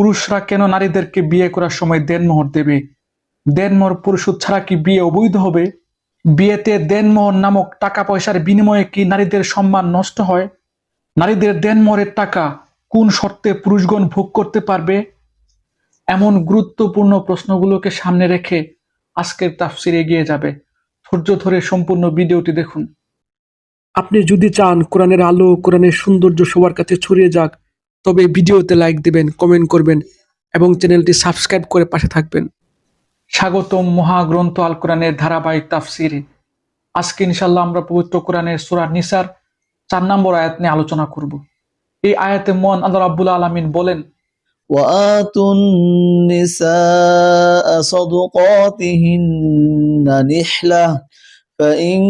পুরুষরা কেন নারীদেরকে বিয়ে করার সময় দেনমোহর দেবে? দেনমোহর পরিশোধ ছাড়া কি বিয়ে অবৈধ হবে? বিয়েতে দেনমোহর নামক টাকা পয়সার বিনিময়ে কি নারীদের সম্মান নষ্ট হয়? নারীদের দেনমোহরের টাকা কোন শর্তে পুরুষগণ ভোগ করতে পারবে? এমন গুরুত্বপূর্ণ প্রশ্নগুলোকে সামনে রেখে আজকের তাফসির এগিয়ে যাবে। ধৈর্য ধরে সম্পূর্ণ ভিডিওটি দেখুন। আপনি যদি চান কোরআনের আলো, কোরআনের সৌন্দর্য সবার কাছে ছড়িয়ে যাক তবে ভিডিওতে লাইক দিবেন কমেন্ট করবেন এবং চ্যানেলটি সাবস্ক্রাইব করে পাশে থাকবেন স্বাগতম মহাগ্রন্থ আল কোরআনের ধারাবাহিক তাফসিরে আজকে ইনশাল্লাহ আমরা পবিত্র কোরআনের সুরা নিসার চার নম্বর আয়াত নিয়ে আলোচনা করব এই আয়াতে মন আল্লাহ রাব্বুল আলামিন বলেন وآتوا النساء صدقاتهن نحلة فإن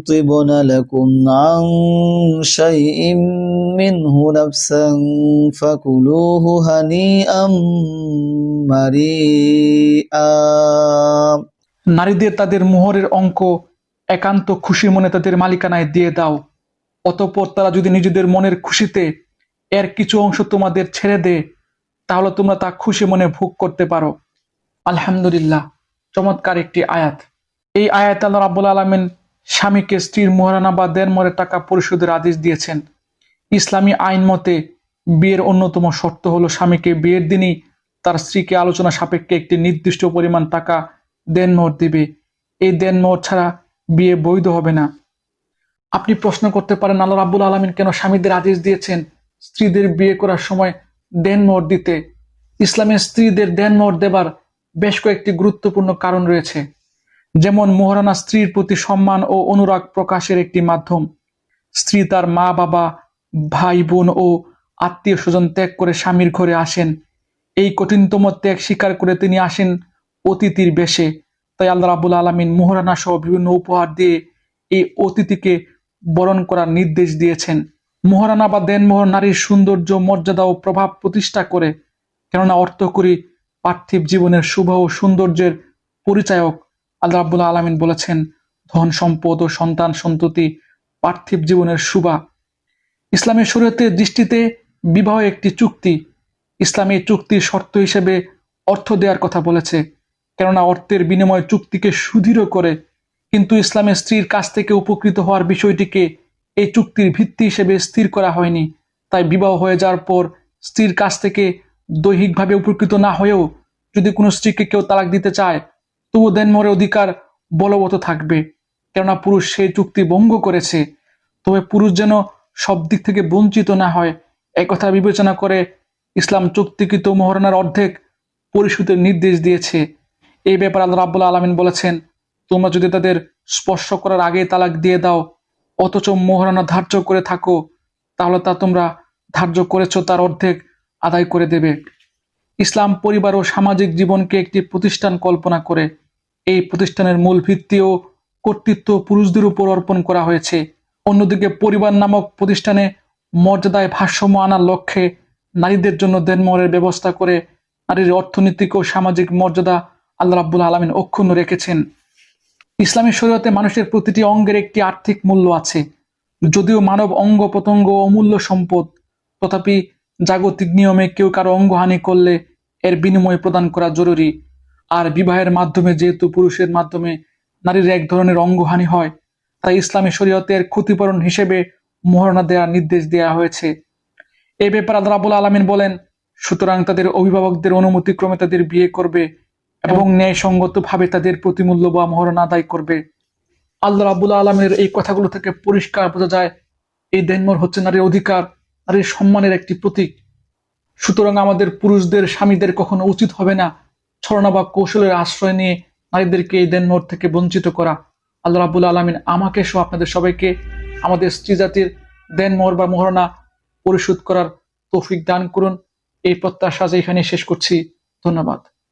طبن لكم عن شيء منه نفسا فكلوه هنيئا مريئا নারীদের তাদের মোহরের অঙ্ক একান্ত খুশি মনে তাদের মালিকানায় দিয়ে দাও অতঃপর তারা যদি নিজেদের মনের খুশিতে এর কিছু অংশ তোমাদের ছেড়ে দেয় তাহলে তোমরা তা খুশি মনে ভোগ করতে পারো আলহামদুলিল্লাহ চমৎকার একটি আয়াত এই আয়াত আল্লাহ রাব্বুল আলমিন স্বামীকে স্ত্রীর মোহরানা বা দেড়মরের টাকা পরিশোধের আদেশ দিয়েছেন। ইসলামী আইন মতে বিয়ের অন্যতম শর্ত হলো স্বামীকে বিয়ের দিনই তার স্ত্রীকে আলোচনা সাপেক্ষে একটি নির্দিষ্ট পরিমাণ টাকা দেন দেনমোহর দিবে। এই দেন দেনমোহর ছাড়া বিয়ে বৈধ হবে না। আপনি প্রশ্ন করতে পারেন, আল্লাহ রাব্বুল আলমিন কেন স্বামীদের আদেশ দিয়েছেন স্ত্রীদের বিয়ে করার সময় দেন দেনমোহর দিতে? ইসলামের স্ত্রীদের দেন দেনমোহর দেবার বেশ কয়েকটি গুরুত্বপূর্ণ কারণ রয়েছে। যেমন মোহরানা স্ত্রীর প্রতি সম্মান ও অনুরাগ প্রকাশের একটি মাধ্যম। স্ত্রী তার মা, বাবা, ভাই, বোন ও আত্মীয় স্বজন ত্যাগ করে স্বামীর ঘরে আসেন। এই কঠিনতম ত্যাগ স্বীকার করে তিনি আসেন অতিথির বেশে। তাই আল্লাহ রাবুল আলমিন মোহরানা সহ বিভিন্ন উপহার দিয়ে এই অতিথিকে বরণ করার নির্দেশ দিয়েছেন। মোহরানা বা দেনমোহর নারীর সৌন্দর্য, মর্যাদা ও প্রভাব প্রতিষ্ঠা করে। কেননা অর্থকরী পার্থিব জীবনের শুভ ও সৌন্দর্যের পরিচায়ক আল্লাহ রাবুল আলমিন বলেছেন, ধন সম্পদ ও সন্তান সন্ততি, পার্থিব জীবনের শুভা। ইসলামের শরীয়তের দৃষ্টিতে বিবাহ একটি চুক্তি। ইসলামী চুক্তির শর্ত হিসেবে অর্থ দেওয়ার কথা বলেছে, কেননা অর্থের বিনিময় চুক্তিকে সুদৃঢ় করে। কিন্তু ইসলামের স্ত্রীর কাছ থেকে উপকৃত হওয়ার বিষয়টিকে এই চুক্তির ভিত্তি হিসেবে স্থির করা হয়নি। তাই বিবাহ হয়ে যাওয়ার পর স্ত্রীর কাছ থেকে দৈহিকভাবে উপকৃত না হয়েও যদি কোনো স্ত্রীকে কেউ তালাক দিতে চায় তবু দেনমরের অধিকার বলবৎ থাকবে। কেননা পুরুষ সেই চুক্তি ভঙ্গ করেছে। তবে পুরুষ যেন সব দিক থেকে বঞ্চিত না হয় একথা বিবেচনা করে ইসলাম চুক্তিকৃত মহারণার অর্ধেক পরিশোধের নির্দেশ দিয়েছে। এই ব্যাপারে আল্লাহ রাব্বুল আলমিন বলেছেন, তোমরা যদি তাদের স্পর্শ করার আগে তালাক দিয়ে দাও, অথচ মোহরানা ধার্য করে থাকো, তাহলে তা তোমরা ধার্য করেছ তার অর্ধেক আদায় করে দেবে। ইসলাম পরিবার ও সামাজিক জীবনকে একটি প্রতিষ্ঠান কল্পনা করে। এই প্রতিষ্ঠানের মূল ভিত্তি ও কর্তৃত্ব পুরুষদের উপর অর্পণ করা হয়েছে। অন্যদিকে পরিবার নামক প্রতিষ্ঠানে মর্যাদায় ভারসাম্য আনার লক্ষ্যে নারীদের জন্য দেনমোহরের ব্যবস্থা করে নারীর অর্থনৈতিক ও সামাজিক মর্যাদা আল্লাহ রাব্বুল আলমিন অক্ষুণ্ণ রেখেছেন। ইসলামী শরীয়তে মানুষের প্রতিটি অঙ্গের একটি আর্থিক মূল্য আছে। যদিও মানব অঙ্গ প্রত্যঙ্গ অমূল্য সম্পদ, তথাপি জাগতিক নিয়মে কেউ কারও অঙ্গহানি করলে এর বিনিময় প্রদান করা জরুরি। আর বিবাহের মাধ্যমে, যেহেতু পুরুষের মাধ্যমে নারীর এক ধরনের অঙ্গহানি হয়, তাই ইসলামী শরীয়তের ক্ষতিপূরণ হিসেবে মোহরণা দেওয়ার নির্দেশ দেওয়া হয়েছে। এ ব্যাপারে আল্লাহ রাবুল আলমিন বলেন, সুতরাং তাদের অভিভাবকদের অনুমতি ক্রমে তাদের বিয়ে করবে এবং ন্যায়সঙ্গতভাবে তাদের প্রতিমূল্য বা মহরণ আদায় করবে। আল্লাহ রাবুল আলমের এই কথাগুলো থেকে পরিষ্কার বোঝা যায়, এই দেনমর হচ্ছে নারীর অধিকার, নারীর সম্মানের একটি প্রতীক। সুতরাং আমাদের পুরুষদের, স্বামীদের কখনো উচিত হবে না ছলনা বা কৌশলের আশ্রয় নিয়ে নারীদেরকে এই দেনমোর থেকে বঞ্চিত করা। আল্লাহ রাবুল আলমিন আমাকে সহ আপনাদের সবাইকে আমাদের স্ত্রী জাতির দেনমোহর বা মোহরণা পরিশোধ করার তৌফিক দান করুন। এই প্রত্যাশা এখানে শেষ করছি। ধন্যবাদ।